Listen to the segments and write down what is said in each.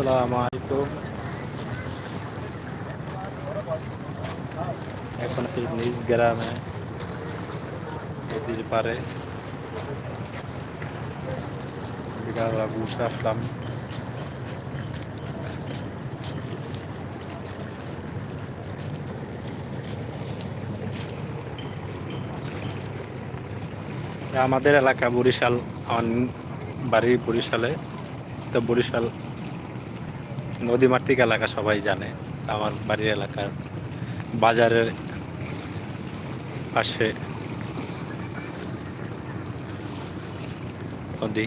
আসসালামু আলাইকুম। এখন আছি নিজ গ্রামে নদীর পারে ঘুরতে আসলাম। আমাদের এলাকা বরিশাল, আমার বাড়ি বরিশালে। তো বরিশাল নদীমাতৃক এলাকা সবাই জানে, আমার বাড়ির এলাকার বাজারের পাশে নদী।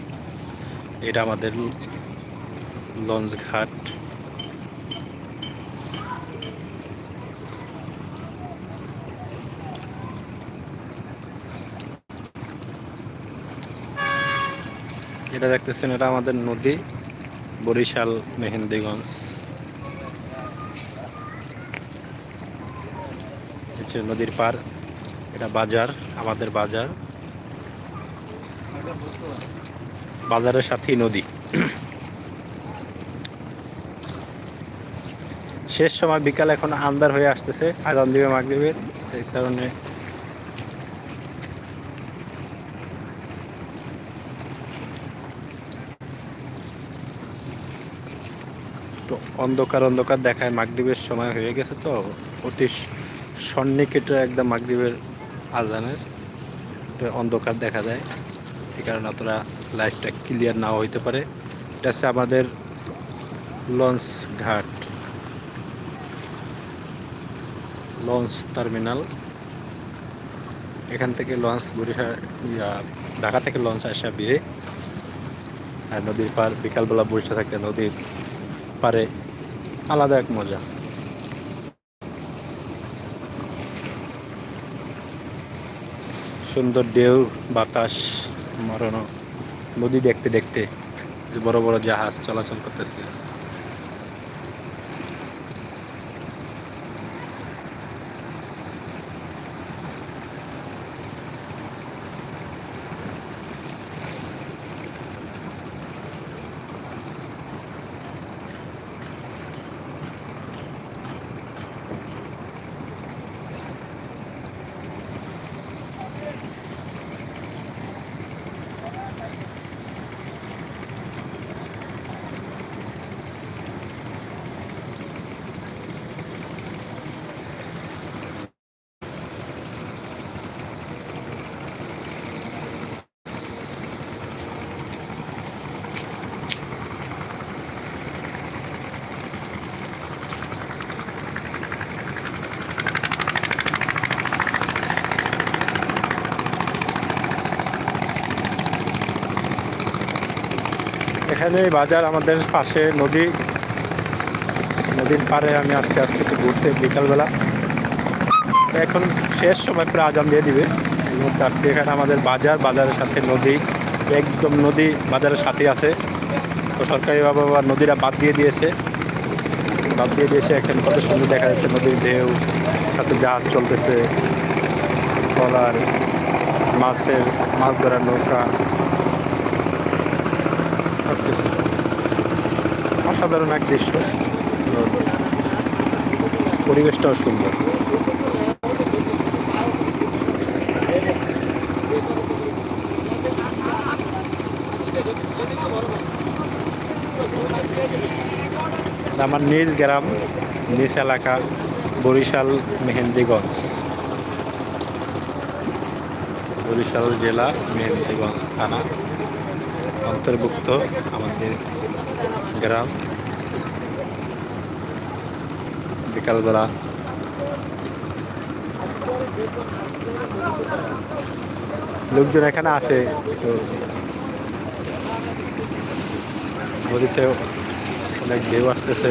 এটা আমাদের লঞ্চ ঘাট। এটা দেখতেছেন, এটা আমাদের নদী। বরিশাল, মেহেন্দিগঞ্জ। হচ্ছে নদীর পার, এটা বাজার, আমাদের বাজার। বাজারের সাথেই নদী। শেষ সময় বিকাল এখন আন্দার হয়ে আসতেছে, আজান দিবে মাগরিবের, এই কারণে অন্ধকার অন্ধকার দেখায়। মাগরিবের সময় হয়ে গেছে তো। অতি সন্নিকট একদম মাগরিবের আজানের। অন্ধকার দেখা যায়। এই কারণে অতটা লাইটটা ক্লিয়ার নাও হইতে পারে। এটা হচ্ছে আমাদের লঞ্চ ঘাট। Launch terminal. এখান থেকে লঞ্চ বরিশাল ঢাকা থেকে লঞ্চ আসা বিয়ে। আর নদীর পার বিকালবেলা বসে থাকে নদীর পারে। আলাদা এক মজা। সুন্দর ঢেউ, বাতাস, মরণ, নদী দেখতে দেখতে, বড় বড় জাহাজ চলাচল করতেছে। এখানে বাজার আমাদের পাশে নদী। নদীর পাড়ে আমি আস্তে আস্তে একটু ঘুরতে বিকালবেলা। এখন শেষ সময় প্রায় আজান দিয়ে দিবে। আসছি এখানে আমাদের বাজার, বাজারের সাথে নদী। একদম নদী, বাজারের সাথে আছে। তো সরকারিভাবে আবার নদীরা বাদ দিয়ে দিয়েছে। বাদ দিয়ে দিয়েছে, এখন কত সুন্দর দেখা যাচ্ছে নদীর ঢেউ, সাথে জাহাজ চলতেছে। ট্রলার মাছের, মাছ ধরার নৌকা। কিছু অসাধারণ এক দৃশ্য। পরিবেশটাও সুন্দর। আমার নিজ গ্রাম, নিজ এলাকা, বরিশাল মেহেন্দিগঞ্জ। বরিশাল জেলা মেহেন্দিগঞ্জ থানা। অন্তর্ভুক্ত আমাদের গ্রাম। বিকালবেলা লোকজন এখানে আসে তো নদীতে অনেক ঢেউ আসতেছে।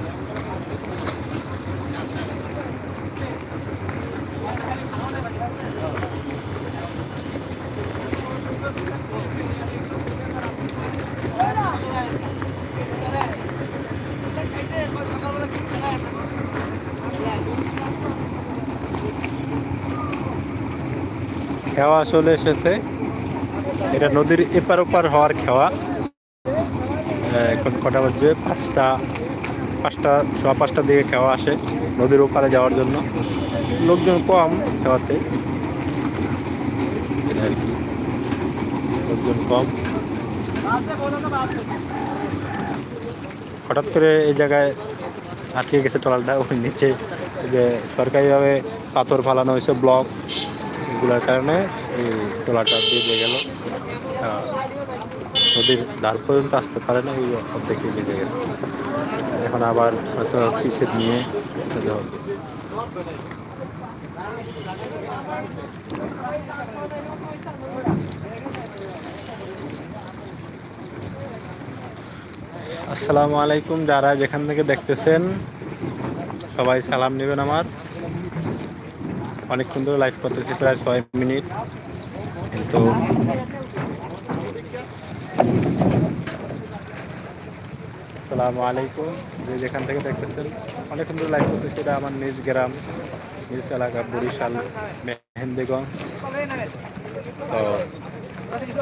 খেওয়া চলে এসেছে। এটা নদীর এপার ওপার হওয়ার খেওয়া। এখন কটা বাজছে পাঁচটা পাঁচটা, সোয়া পাঁচটার দিকে খেওয়া আসে নদীর ওপারে যাওয়ার জন্য। লোকজন কম খেওয়াতে। আর কি। লোকজন কম। হঠাৎ করে এই জায়গায় আটকে গেছে ট্রলারটা ওই নিচে। যে সরকারিভাবে পাথর ফালানো হয়েছে, ব্লক। এগুলোর কারণে এই ট্রলারটা দিয়ে গেল। নদীর ধার পর্যন্ত আসতে পারে না, এই অর্ধেকে বেজে গেছে। এখন আবার হয়তো পিসে নিয়ে যেতে হবে। আসসালামু আলাইকুম, যারা যেখান থেকে দেখতেছেন, সবাই সালাম নেবেন আমার। অনেকক্ষণ ধরে লাইভ করতেছি, প্রায় ছয় মিনিট। কিন্তু আসসালামু আলাইকুম। যে যেখান থেকে দেখতেছেন, অনেকক্ষণ ধরে লাইভ করতেছি, এটা আমার নিজ গ্রাম, নিজ এলাকা, বরিশাল, মেহেন্দিগঞ্জ। তো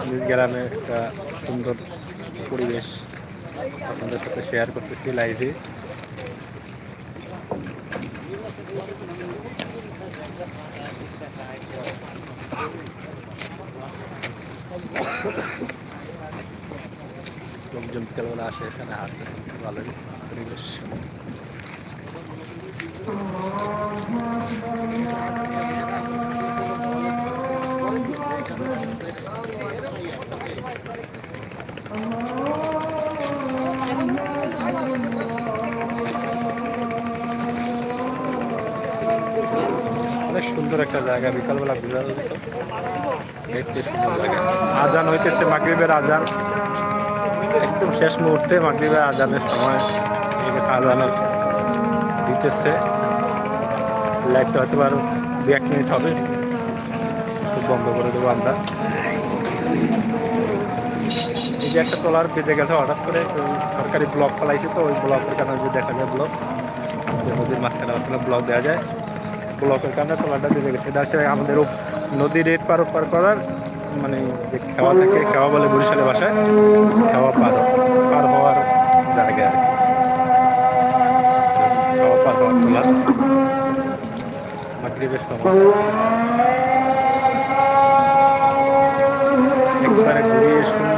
নিজ গ্রামে একটা সুন্দর পরিবেশ আপনাদের সাথে শেয়ার করতেছি লাইভে লোকজন বিকেলবেলা আসে, এখানে হাঁটতে ভালোই পরিবেশ। অনেক সুন্দর একটা জায়গা, বিকালবেলা ঘুরে দেখতে সুন্দর জায়গা আজান হইতেছে, মাগরিবের আজান। একদম শেষ মুহূর্তে মাগরিবের আজানের সময় আজান দিতেছে। লাইটটা হয়তো আরও দু এক মিনিট হবে। বন্ধ করে দেবো আমরা। এই যে একটা ট্রলার বেঁধে গেছে হঠাৎ করে সরকারি ব্লক ফেলাইছে তো, ওই ব্লকের কারণে যে দেখা যায় ব্লক। নদীর মাঝখানে ব্লক দেওয়া যায়। ব্লকের কারণে ট্রলারটা বেঁধে গেছে। এটা আসলে আমাদের ও- নদী রেট পার পার করার মানে যে খাওয়া থাকে, খাওয়া বলে বরিশালের বাসায় খাওয়া পার পার হওয়ার জায়গা আর খেওয়া পার হওয়ার ট্রলার মাগরিবের বেশ একবারে ঘুরিয়ে সুন্দর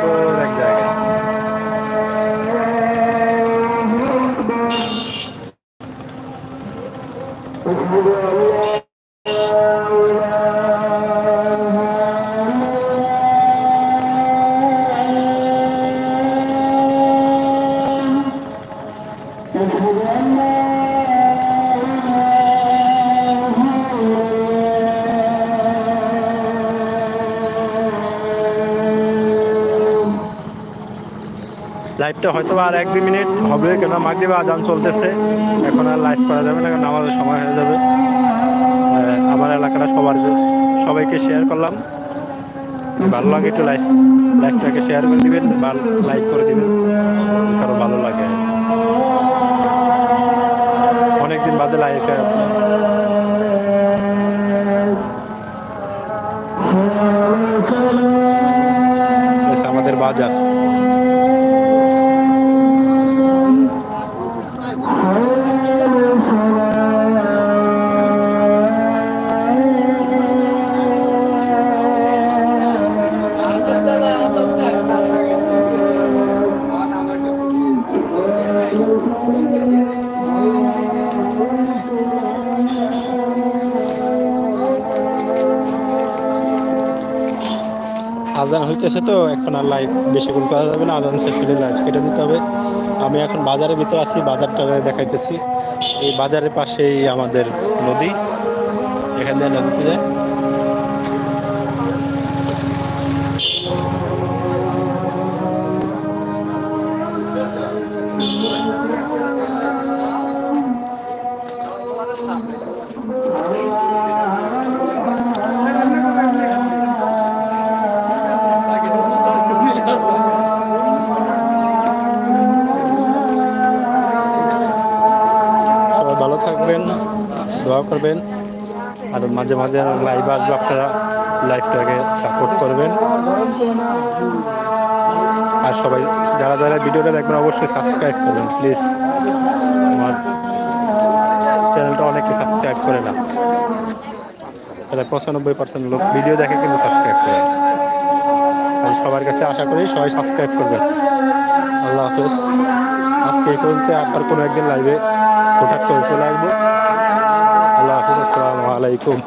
লাইভটা হয়তো আর এক দুই মিনিট হবে কেন? মাগরিবে আজান চলতেছে। এখন আর লাইভ করা যাবে না কারণ আমাদের সময় হয়ে যাবে। আমার এলাকাটা সবার সবাইকে শেয়ার করলাম। ভালো লাগে একটু লাইভ লাইভটাকে শেয়ার করে দিবেন বা লাইক করে দিবেন। কারও ভালো লাগে। অনেকদিন বাদে বেশ, আমাদের বাজার। আজান হইতেছে তো, এখন আর লাইভ বেশিক্ষণ করা যাবে না, আজান শেষ হলে লাইভ কেটে দিতে হবে আমি এখন বাজারের ভিতরে আছি, বাজারটা দেখাইতেছি এই বাজারের পাশেই আমাদের নদী, এখান থেকে নদীতে যায় Thank you. ভালো থাকবেন, দোয়া করবেন, আর মাঝে মাঝে লাইভ আসবে আপনারা লাইভটাকে সাপোর্ট করবেন। আর সবাই, যারা যারা ভিডিওটা দেখবেন, অবশ্যই সাবস্ক্রাইব করবেন প্লিজ আমার চ্যানেলটা অনেকে সাবস্ক্রাইব করে না। প্রায় পঁচানব্বই পার্সেন্ট লোক ভিডিও দেখে কিন্তু সাবস্ক্রাইব করে। আর সবার কাছে আশা করি সবাই সাবস্ক্রাইব করবেন। আল্লাহ হাফেজ। আজকে এই পর্যন্ত আবার কোনো একদিন লাইভে হঠাৎ করে চলে আসব আল্লাহ হাফিজ আসসালামু আলাইকুম।